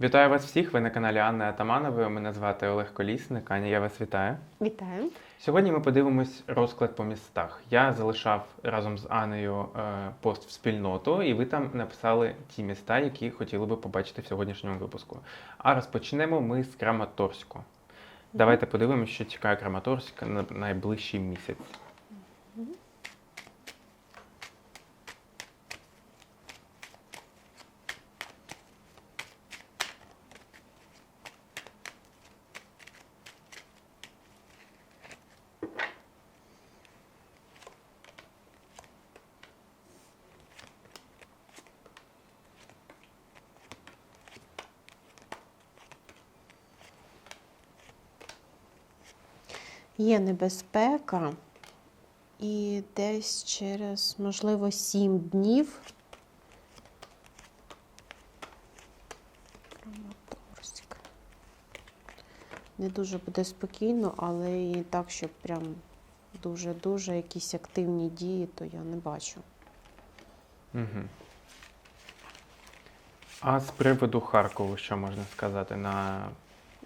Вітаю вас всіх. Ви на каналі Анни Атаманової. Мене звати Олег Колісник. Аня, я вас вітаю. Вітаю. Сьогодні ми подивимось розклад по містах. Я залишав разом з Анею е, пост в спільноту, і ви там написали ті міста, які хотіли би побачити в сьогоднішньому випуску. А розпочнемо ми з Краматорську. Давайте подивимося, що чекає Краматорськ на найближчий місяць. є небезпека, і десь через, можливо, сім днів. Краматорськ. Не дуже буде спокійно, але і так, щоб прям дуже-дуже якісь активні дії, то я не бачу. Угу. А з приводу Харкову, що можна сказати на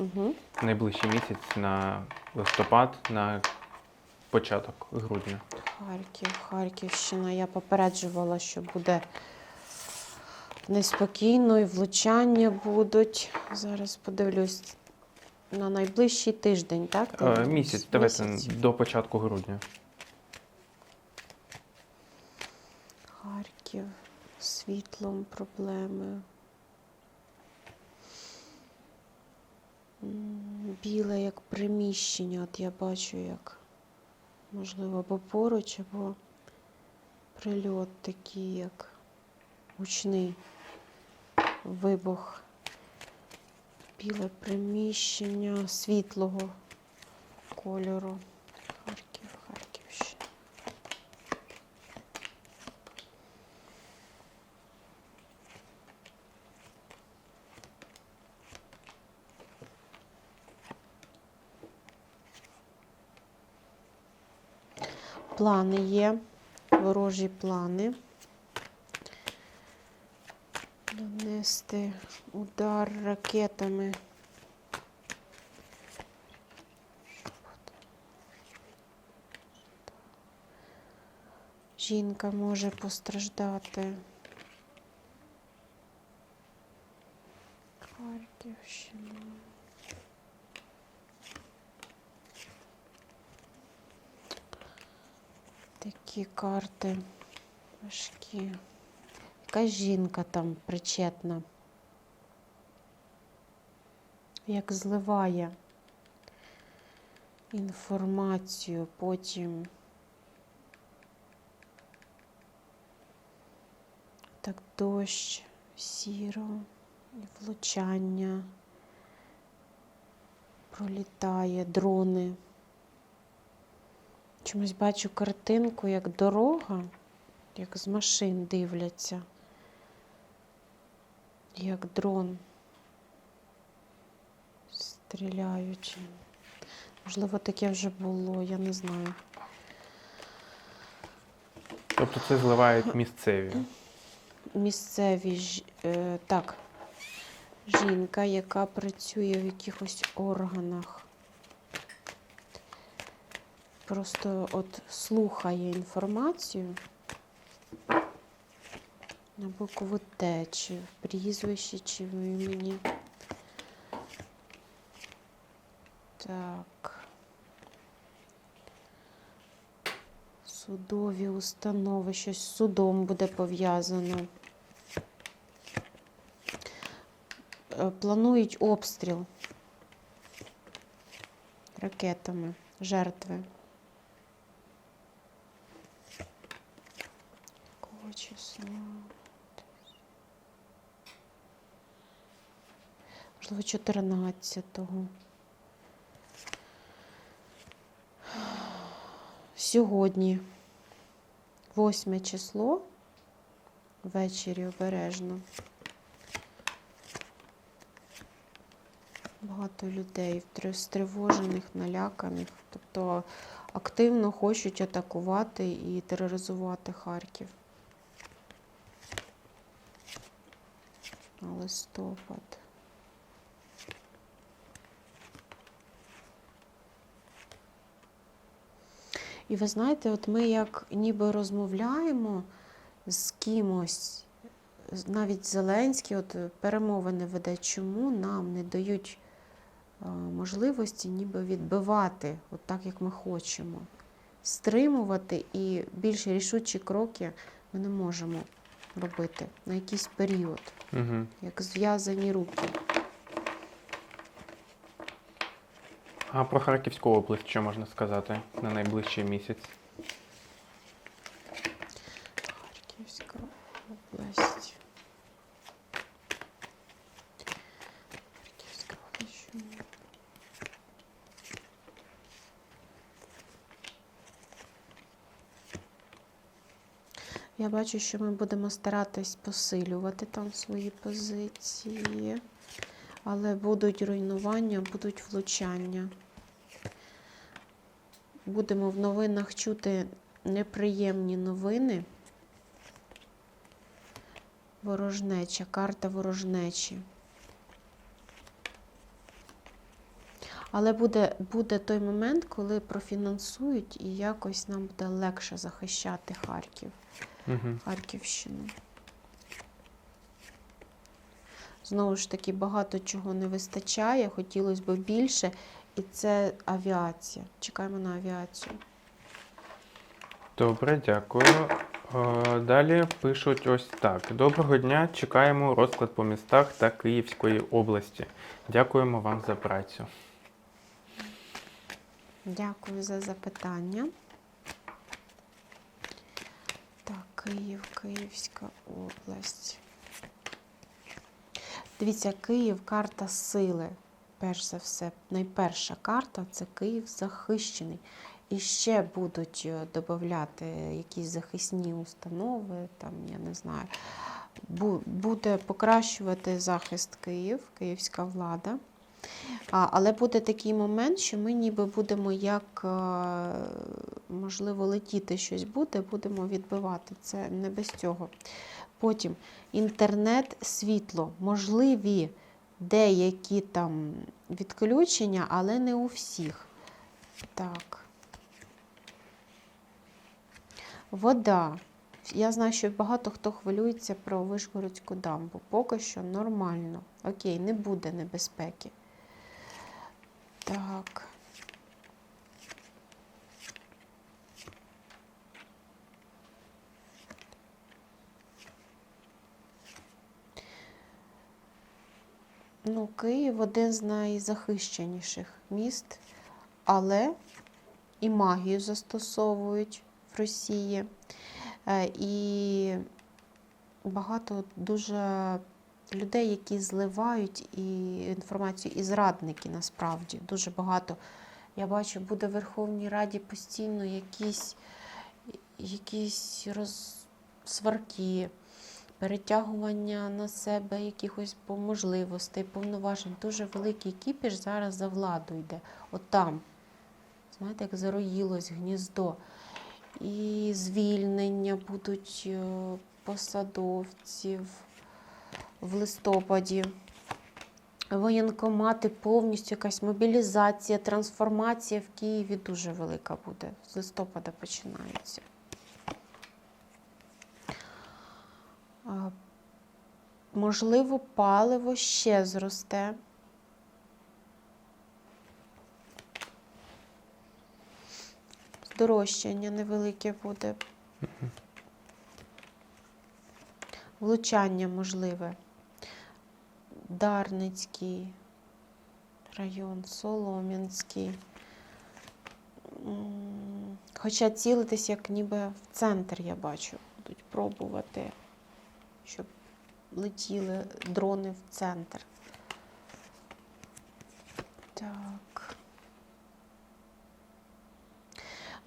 Угу. Найближчий місяць на листопад, на початок грудня. Харків, Харківщина. Я попереджувала, що буде неспокійно і влучання будуть. Зараз подивлюсь на найближчий тиждень, так? Е, місяць, давайте до початку грудня. Харків, світлом, проблеми. біле як приміщення. От я бачу, як, можливо, або поруч, або прильот такий, як гучний вибух. Біле приміщення світлого кольору. плани є, ворожі плани. Нанести удар ракетами. Жінка може постраждати. карти. Важкі. Якась жінка там причетна, як зливає інформацію потім. Так, дощ, сіро, влучання, пролітає, дрони. Чомусь бачу картинку, як дорога, як з машин дивляться, як дрон стріляючи. Можливо, таке вже було, я не знаю. Тобто це зливають місцеві? Місцеві е, так, жінка, яка працює в якихось органах просто от слухає інформацію на букву Т, чи в прізвищі, чи в імені. Так. Судові установи, щось з судом буде пов'язано. Е, планують обстріл ракетами жертви. 14. Сьогодні, 8 число, ввечері обережно. Багато людей стривожених, наляканих, тобто активно хочуть атакувати і тероризувати Харків. листопад. І ви знаєте, от ми як ніби розмовляємо з кимось, навіть Зеленський, от перемовини веде, чому нам не дають е, можливості ніби відбивати, от так, як ми хочемо. Стримувати і більш рішучі кроки ми не можемо робити на якийсь період, Угу. як зв'язані руки. А про Харківську область що можна сказати на найближчий місяць? Харківська область. Харківська область. Я бачу, що ми будемо старатись посилювати там свої позиції, але будуть руйнування, будуть влучання. Будемо в новинах чути неприємні новини. Ворожнеча, карта ворожнечі. Але буде, буде той момент, коли профінансують і якось нам буде легше захищати Харків, Угу. Харківщину. Знову ж таки, багато чого не вистачає, хотілося б більше, і це авіація. Чекаємо на авіацію. Добре, дякую. Е, Далі пишуть ось так: Доброго дня, чекаємо розклад по містах та Київської області. Дякуємо вам за працю. Дякую за запитання. Так, Київ, Київська область. Дивіться, Київ карта сили. Перш за все, найперша карта це Київ захищений. І ще будуть е, додати якісь захисні установи, там, я не знаю. Буде покращувати захист Київ, київська влада. Але буде такий момент, що ми ніби будемо як, е, можливо, летіти щось буде, будемо відбивати. Це не без цього. Потім інтернет, світло, можливі деякі там відключення, але не у всіх. Так. Вода. Я знаю, що багато хто хвилюється про Вишгородську дамбу. Поки що нормально. Окей, не буде небезпеки. Так. Ну, Київ один з найзахищеніших міст, але і магію застосовують в Росії. Е, І багато дуже людей, які зливають і інформацію, і зрадники насправді дуже багато. Я бачу, буде в Верховній Раді постійно якісь, якісь роз... перетягування на себе якихось по- можливостей, повноважень. Дуже великий кіпіш зараз за владу йде. От там, знаєте, як зароїлось гніздо. І звільнення будуть е, посадовців в листопаді. Воєнкомати повністю якась мобілізація, трансформація в Києві дуже велика буде. З листопада починається. Можливо, паливо ще зросте. Здорожчання невелике буде. Влучання можливе. Дарницький район, Солом'янський. Хоча цілитись як ніби в центр, я бачу, будуть пробувати, щоб летіли дрони в центр. Так.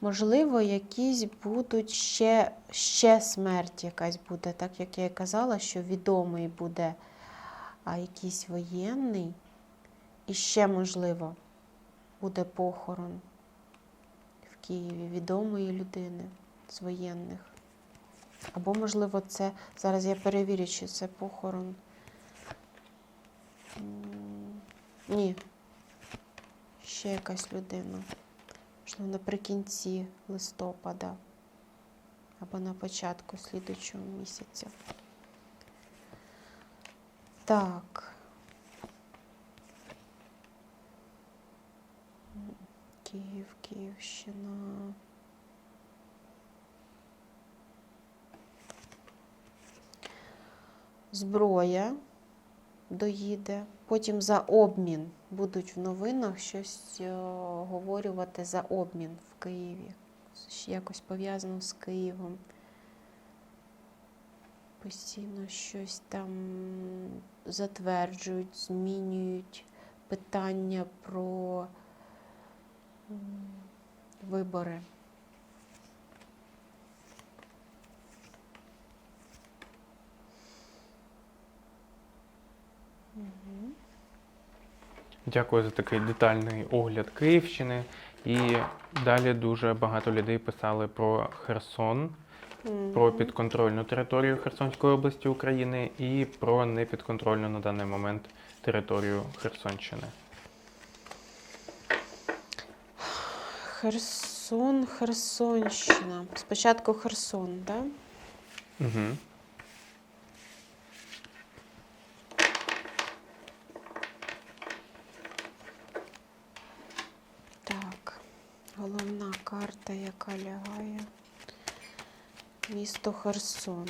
Можливо, якісь будуть ще, ще смерть якась буде, так як я і казала, що відомий буде а якийсь воєнний, і ще, можливо, буде похорон в Києві відомої людини з воєнних. Або, можливо, це зараз я перевірю, чи це похорон. Ні. Ще якась людина. можливо, наприкінці листопада або на початку слідучого місяця. Так. Київ, Київщина. Зброя доїде. Потім за обмін будуть в новинах щось е, говорювати за обмін в Києві. Якось пов'язано з Києвом. Постійно щось там затверджують, змінюють питання про вибори. Дякую за такий детальний огляд Київщини. І далі дуже багато людей писали про Херсон, про підконтрольну територію Херсонської області України і про непідконтрольну на даний момент територію Херсонщини. Херсон, Херсонщина. Спочатку Херсон, так? Да? Угу. Так, головна карта, яка лягає. Місто Херсон.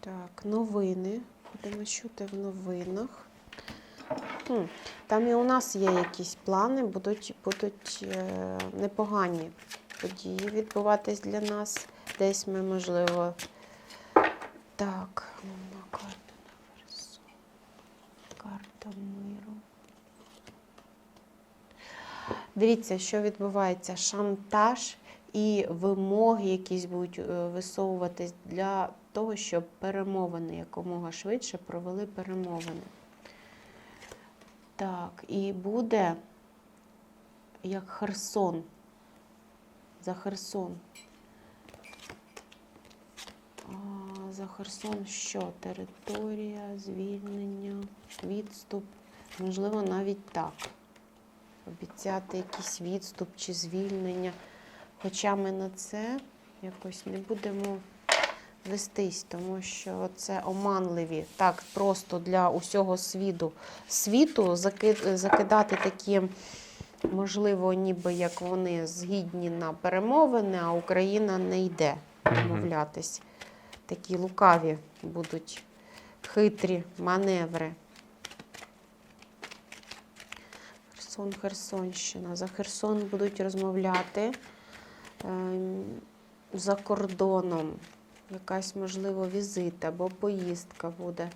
Так, новини. Будемо чути в новинах. Хм, Там і у нас є якісь плани, будуть, будуть е, непогані події відбуватись для нас. Десь ми, можливо. Так, головна карта на Херсон. Карта миру. Дивіться, що відбувається. Шантаж і вимоги якісь будуть е, висовуватись для того, щоб перемовини якомога швидше провели перемовини. Так, і буде як Херсон. За Херсон. За Херсон що? Територія, звільнення, відступ. Можливо, навіть так обіцяти якийсь відступ чи звільнення. Хоча ми на це якось не будемо вестись, тому що це оманливі, так просто для усього світу, світу закидати такі, можливо, ніби як вони згідні на перемовини, а Україна не йде домовлятись. Такі лукаві будуть хитрі маневри. Херсон, Херсонщина. За Херсон будуть розмовляти ем, за кордоном. Якась, можливо, візит або поїздка буде.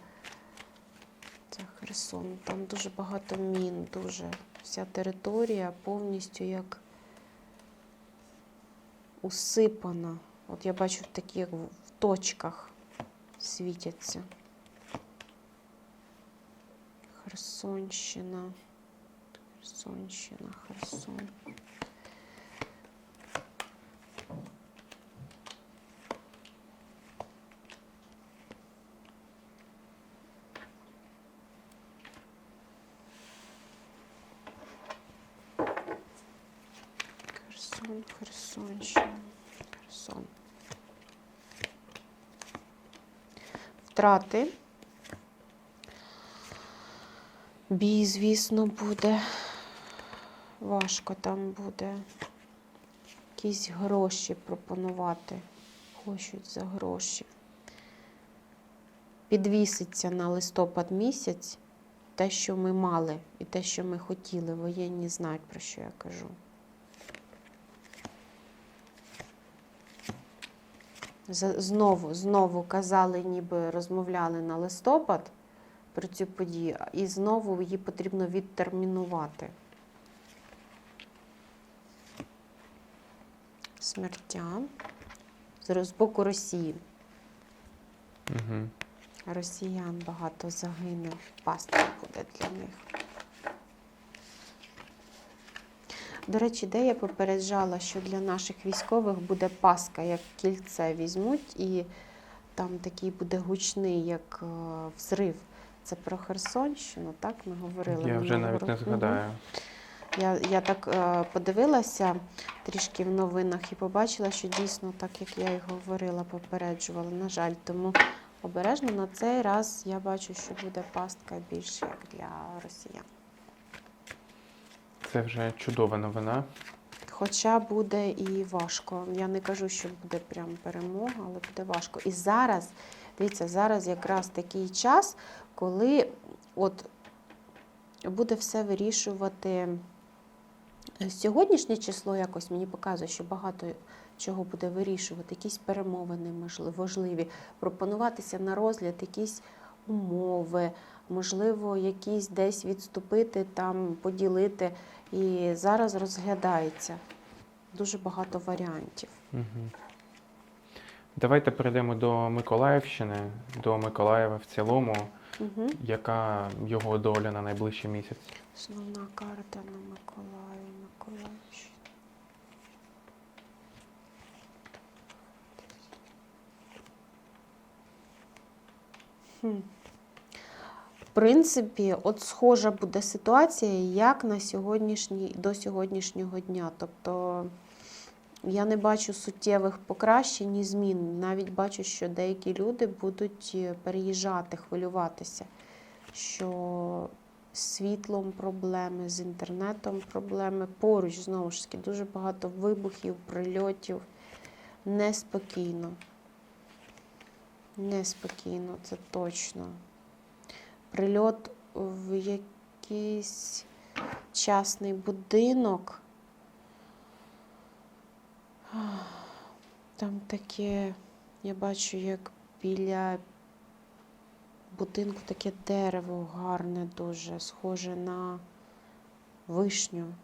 Це Херсон. Там дуже багато мін, дуже. Вся територія повністю як усипана. От я бачу такі як в в точках світяться. Херсонщина. Херсонщина, Херсон. Херсон, Херсонщина, Херсон. Втрати. Бій, звісно, буде. Важко там буде. Якісь гроші пропонувати. Хочуть за гроші. Підвіситься на листопад місяць те, що ми мали, і те, що ми хотіли. Воєнні знають, про що я кажу. Знову, знову казали, ніби розмовляли на листопад про цю подію, і знову її потрібно відтермінувати. Смертя з боку Росії. Угу. Росіян багато загине, пастка буде для них. До речі, де я попереджала, що для наших військових буде паска, як кільце візьмуть, і там такий буде гучний, як е, взрив. Це про Херсонщину, так ми говорили. Я вже навіть не. Мгм. Я, я так е, подивилася трішки в новинах і побачила, що дійсно, так як я і говорила, попереджувала. На жаль, тому обережно на цей раз я бачу, що буде пастка більше як для росіян. Це вже чудова новина. Хоча буде і важко. Я не кажу, що буде прям перемога, але буде важко. І зараз, дивіться, зараз якраз такий час, коли от буде все вирішувати. Сьогоднішнє число якось мені показує, що багато чого буде вирішувати, якісь перемовини можливо, важливі, пропонуватися на розгляд якісь умови, можливо, якісь десь відступити, там поділити. І зараз розглядається дуже багато варіантів. Угу. Давайте перейдемо до Миколаївщини, до Миколаєва в цілому. Угу. Яка його доля на найближчий місяць? Основна карта на Миколаїв, Миколаївщина. Хм. В принципі, от схожа буде ситуація, як на сьогоднішній, до сьогоднішнього дня. Тобто я не бачу суттєвих покращень і змін. Навіть бачу, що деякі люди будуть е, переїжджати, хвилюватися, що з світлом проблеми, з інтернетом проблеми. Поруч, знову ж таки, дуже багато вибухів, прильотів. Неспокійно. Неспокійно, це точно. Прильот в якийсь частний будинок. Там таке, я бачу, як біля будинку таке дерево гарне дуже, схоже на вишню.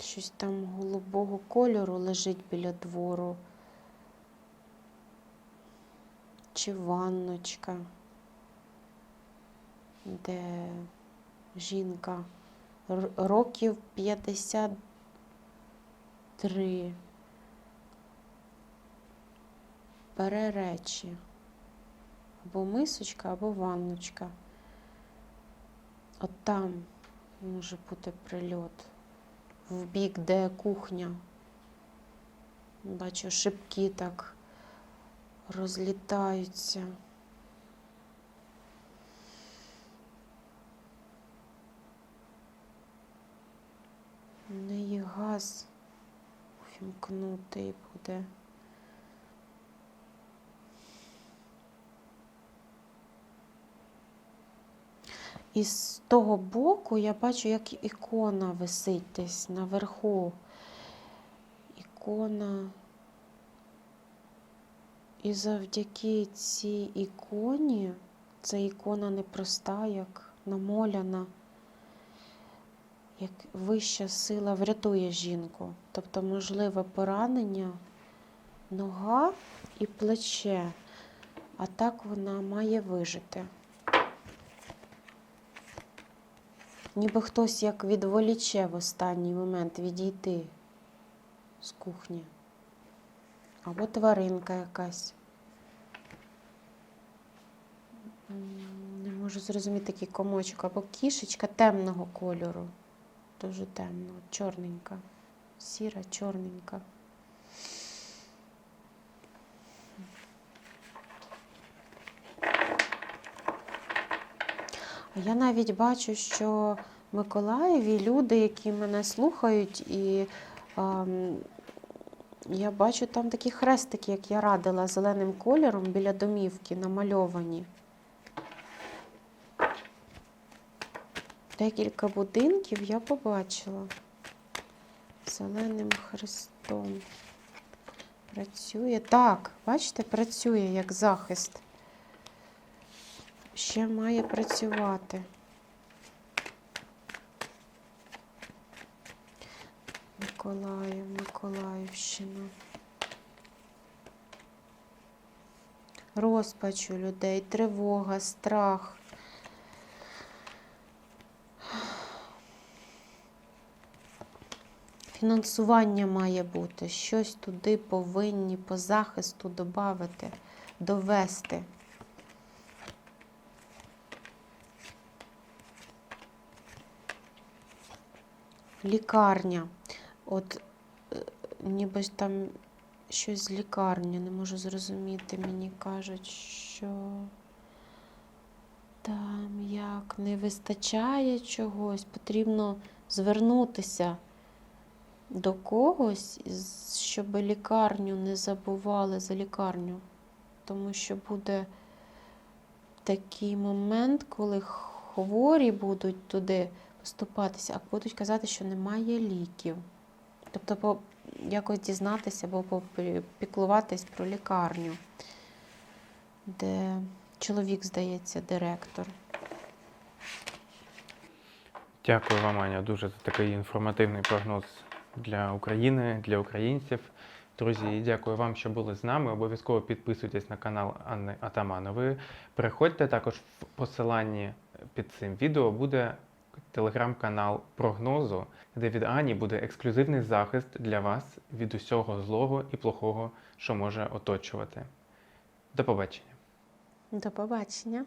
Щось там голубого кольору лежить біля двору. Чи ванночка, де жінка років 53. Бере речі. Або мисочка, або ванночка. От там може бути прильот. В бік, де кухня. Бачу, шибки так розлітаються. В неї газ увімкнутий буде. І з того боку я бачу, як ікона висить десь наверху. Ікона. І завдяки цій іконі, ця ікона непроста, як намоляна, як вища сила врятує жінку. Тобто, можливе поранення, нога і плече. А так вона має вижити. Ніби хтось як відволіче в останній момент відійти з кухні. Або тваринка якась. Не можу зрозуміти такий комочок. Або кішечка темного кольору. Дуже темно, чорненька. Сіра, чорненька. Я навіть бачу, що в Миколаєві люди, які мене слухають, і ем, я бачу там такі хрестики, як я радила, зеленим кольором біля домівки намальовані. Декілька будинків я побачила зеленим хрестом. Працює. Так, бачите, працює як захист. Ще має працювати. Миколаїв, Миколаївщина. Розпач у людей, тривога, страх. фінансування має бути. Щось туди повинні по захисту додати, довести. Лікарня. От е, ніби там щось з лікарні, не можу зрозуміти. Мені кажуть, що там як не вистачає чогось, потрібно звернутися до когось, щоб лікарню не забували за лікарню. Тому що буде такий момент, коли хворі будуть туди поступатися, а будуть казати, що немає ліків. Тобто якось дізнатися або попіклуватись про лікарню, де чоловік, здається, директор. Дякую вам, Аня, дуже за такий інформативний прогноз для України, для українців. Друзі, дякую вам, що були з нами. Обов'язково підписуйтесь на канал Анни Атаманової. Переходьте також в посиланні під цим відео буде телеграм-канал прогнозу, де від Ані буде ексклюзивний захист для вас від усього злого і плохого, що може оточувати. До побачення! До побачення.